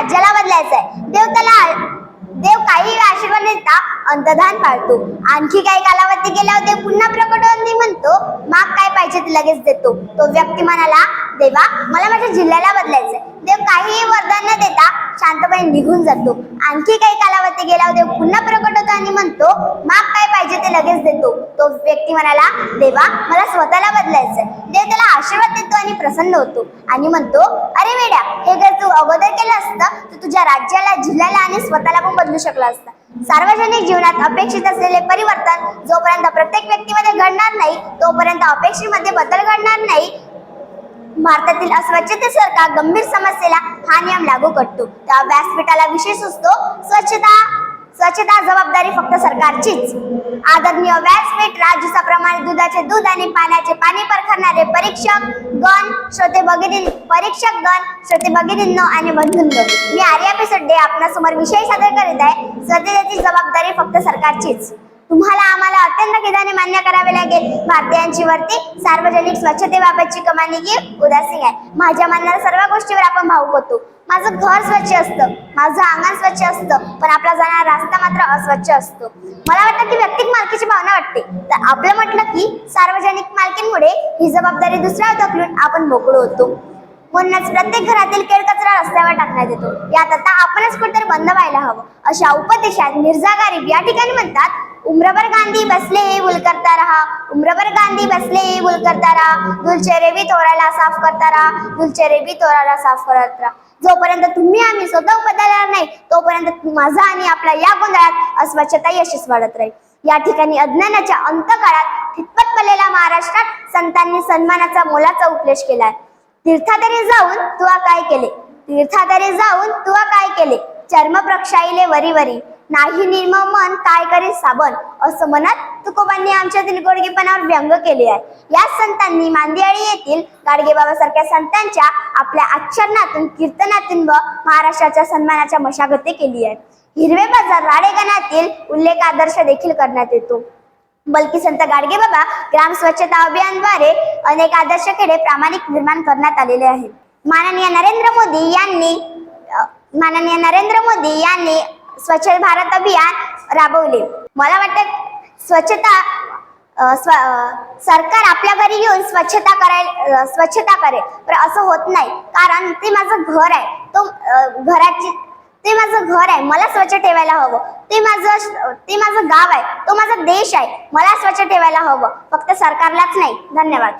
राज्याला बदलायचं आहे देव त्याला देव काही आशीर्वाद देता अंतधान पाळतो. आणखी काही कालावधी गेल्यावर देव पुन्हा प्रकट होऊन म्हणतो माग काय पाहिजे ते लगेच देतो. तो व्यक्ती म्हणाला देवा मला माझ्या जिल्ह्याला बदलायचंय. देव काहीही वरदान न देता शांतपणे निघून जातो. आणखी काही कालावधी गेल्यावर देव पुन्हा प्रकट होतो आणि म्हणतो माग काय पाहिजे ते लगेच देतो. तो व्यक्ती म्हणाला देवा मला स्वतःला बदलायचंय. देव त्याला आशीर्वाद देतो आणि प्रसन्न होतो. आणि म्हणतो अरे वेड्या हे तू अगोदर केलं असतं तर तुझ्या राज्याला जिल्ह्याला आणि स्वतःला पण बदलू शकला असता. सार्वजनिक जीवनात अपेक्षित असलेले परिवर्तन जोपर्यंत प्रत्येक व्यक्तीमध्ये घडणार नाही तोपर्यंत अपेक्षेमध्ये बदल घडणार नाही. भारतातील अस्वच्छतेसारखा गंभीर समस्येला हा नियम लागू करतो त्या व्यासपीठाला विशेष असतो स्वच्छता. स्वच्छता जबाबदारी फक्त सरकारचीच. आदरणीय व्यासपीठ राज्यसभाप्रमाणे दुधाचे दूध आणि पाण्याचे पाणी परखणारे परीक्षक गण श्रोते भगिनी परीक्षक गण श्रोते भगिनींनो आणि बंधूंनो मी आर्या पिसड्डे आपणासमोर विषय सादर करीत आहे. स्वच्छतेची जबाबदारी फक्त सरकारचीच. तुम्हाला आम्हाला अत्यंत खेदाने मान्य करावे लागेल. भारतीयांची वरती सार्वजनिक स्वच्छतेबाबतची कमानी उदासीन आहे. माझ्या मानणाऱ्या सर्व गोष्टीवर आपण भाऊक होतो. माझं घर स्वच्छ असतं. माझं अंगण स्वच्छ असतं. पण आपला जाणारा रस्ता मात्र अस्वच्छ असतो. मला वाटतं की व्यक्तिक मालकीची भावना वाटते. तर आपलं म्हटलं की सार्वजनिक मालकीमुळे ही जबाबदारी दुसऱ्यावर ढकलून आपण मोकळो होतो. म्हणूनच प्रत्येक घरातील केळ कचरा रस्त्यावर टाकण्यात येतो. यात आता आपणच कुठेतरी बंद व्हायला हवं. अशा उपदेशात मिर्झा गारीब या ठिकाणी म्हणतात उम्रभर गांधी बसले भूल करता रहा। उम्रभर गांधी बसले भूल करता रहा। दुलचेहरे भी तोराला साफ करता रहा। दुलचेहरे भी तोराला साफ करत राहा। जोपर्यंत तुम्ही आम्ही स्वतः बदलणार नाही तोपर्यंत माझा आणि आपल्या या गोंधळात अस्वच्छता यशस्वी वाढत राहील. या ठिकाणी अज्ञानाच्या अंतकाळात ठितपत पडलेल्या महाराष्ट्रात संतांनी सन्मानाचा मोलाचा उपलेश केलाय. तीर्थातरी जाऊन तुवा काय केले? तीर्थातरी जाऊन तुवा काय केले? चर्म प्रक्षाईले वरी वरी. नाही निर्मळ मन काय करे साबण? असं म्हणत तुकोबांनी आमच्यातील गोडगेपणावर व्यंग केले आहे. या संतांनी मांदियाळी येथील गाडगे बाबासारख्या संतांच्या आपल्या आचरणातून कीर्तनातून व महाराष्ट्राच्या सन्मानाच्या मशागती केली आहे हिरवे बाजार राडेगणातील उल्लेख आदर्श देखील करण्यात येतो. बल्कि संत गाडगे बाबा ग्राम स्वच्छता अभियानद्वारे अनेक आदर्श खेडे प्रामाणिक निर्माण करण्यात आलेले आहेत. माननीय नरेंद्र मोदी यांनी माननीय नरेंद्र मोदी यांनी स्वच्छ भारत अभियान राबवले. मला वाटतं स्वच्छता स्व सरकार आपल्या घरी येऊन स्वच्छता करायला स्वच्छता करेल. पण असं होत नाही. कारण ते माझं घर आहे. तो घराची ते माझं घर आहे. मला स्वच्छ ठेवायला हवं. ते माझं ते माझं गाव आहे. तो माझा देश आहे. मला स्वच्छ ठेवायला हवं. फक्त सरकारलाच नाही. धन्यवाद.